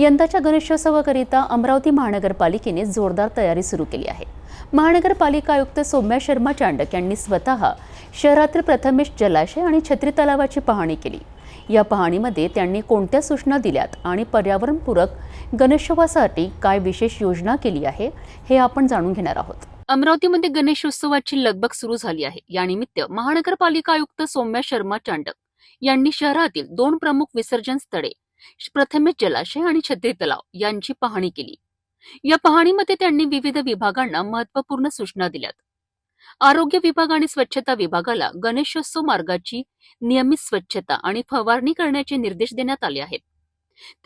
यंदाच्या गणेशोत्सवाकरिता अमरावती महानगरपालिकेने जोरदार तयारी सुरू केली आहे. महानगरपालिका आयुक्त सौम्या शर्मा चांडक यांनी स्वतः शहरातील प्रथमेश जलाशय आणि छत्री तलावाची पाहणी केली. या पाहणीमध्ये त्यांनी कोणत्या सूचना दिल्यात आणि पर्यावरणपूरक गणेशोत्सवासाठी काय विशेष योजना केली आहे हे आपण जाणून घेणार आहोत. अमरावतीमध्ये गणेशोत्सवाची लगबग सुरू झाली आहे. यानिमित्त महानगरपालिका आयुक्त सौम्या शर्मा चांडक यांनी शहरातील दोन प्रमुख विसर्जन स्थळे प्रथमेश जलाशय आणि छत्री तलाव यांची पाहणी केली. या पाहणीमध्ये त्यांनी विविध विभागांना महत्त्वपूर्ण सूचना दिल्यात. आरोग्य विभाग आणि स्वच्छता विभागाला गणेशोत्सव मार्गाची नियमित स्वच्छता आणि फवारणी करण्याचे निर्देश देण्यात आले आहेत.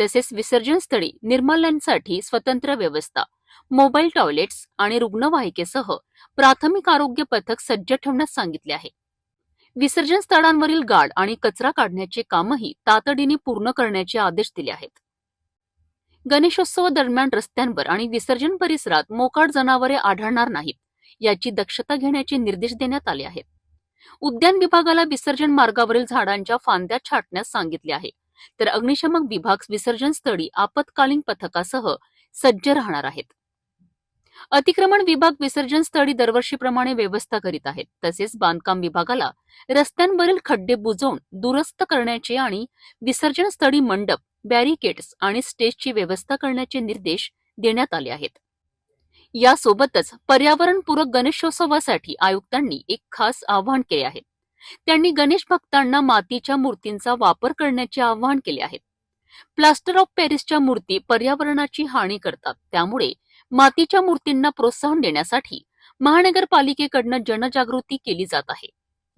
तसेच विसर्जन स्थळी निर्माल्यांसाठी स्वतंत्र व्यवस्था मोबाईल टॉयलेट्स आणि रुग्णवाहिकेसह प्राथमिक आरोग्य पथक सज्ज ठेवण्यास सांगितले आहे. विसर्जन स्थळांवरील गाड आणि कचरा काढण्याचे कामही तातडीने पूर्ण करण्याचे आदेश दिले आहेत. गणेशोत्सव दरम्यान रस्त्यांवर आणि विसर्जन परिसरात मोकाट जनावरे आढळणार नाहीत याची दक्षता घेण्याचे निर्देश देण्यात आले आहेत. उद्यान विभागाला विसर्जन मार्गावरील झाडांच्या फांद्या छाटण्यास सांगितले आहे तर अग्निशमक विभाग विसर्जन स्थळी आपत्कालीन पथकासह सज्ज राहणार आहेत. अतिक्रमण विभाग विसर्जन स्थळी दरवर्षीप्रमाणे व्यवस्था करीत आहेत. तसेच बांधकाम विभागाला रस्त्यांवरील खड्डे बुजवून दुरुस्त करण्याचे आणि विसर्जन स्थळी मंडप बॅरिकेड्स आणि स्टेजची व्यवस्था करण्याचे निर्देश देण्यात आले आहेत. यासोबतच पर्यावरणपूरक गणेशोत्सवासाठी आयुक्तांनी एक खास आवाहन केले आहे. त्यांनी गणेश भक्तांना मातीच्या मूर्तींचा वापर करण्याचे आवाहन केले आहे. प्लास्टर ऑफ पॅरिसच्या मूर्ती पर्यावरणाची हानी करतात. त्यामुळे मातीच्या मूर्तींना प्रोत्साहन देण्यासाठी महानगरपालिकेकडनं जनजागृती केली जात आहे.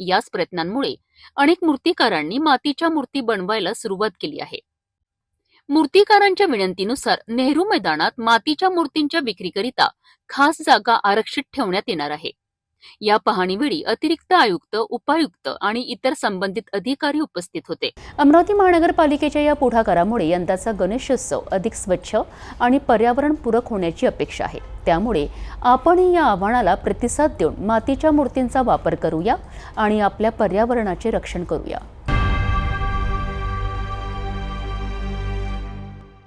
याच प्रयत्नांमुळे अनेक मूर्तिकारांनी मातीच्या मूर्ती बनवायला सुरुवात केली आहे. मूर्तिकारांच्या विनंतीनुसार नेहरू मैदानात मातीच्या मूर्तींच्या विक्रीकरिता खास जागा आरक्षित ठेवण्यात येणार आहे. या पाहणीवेळी अतिरिक्त आयुक्त उपायुक्त आणि इतर संबंधित अधिकारी उपस्थित होते. अमरावती महानगरपालिकेच्या या पुढाकारामुळे यंदाचा गणेशोत्सव अधिक स्वच्छ आणि पर्यावरणपूरक होण्याची अपेक्षा आहे. त्यामुळे आपणही या आव्हानाला प्रतिसाद देऊन मातीच्या मूर्तींचा वापर करूया आणि आपल्या पर्यावरणाचे रक्षण करूया.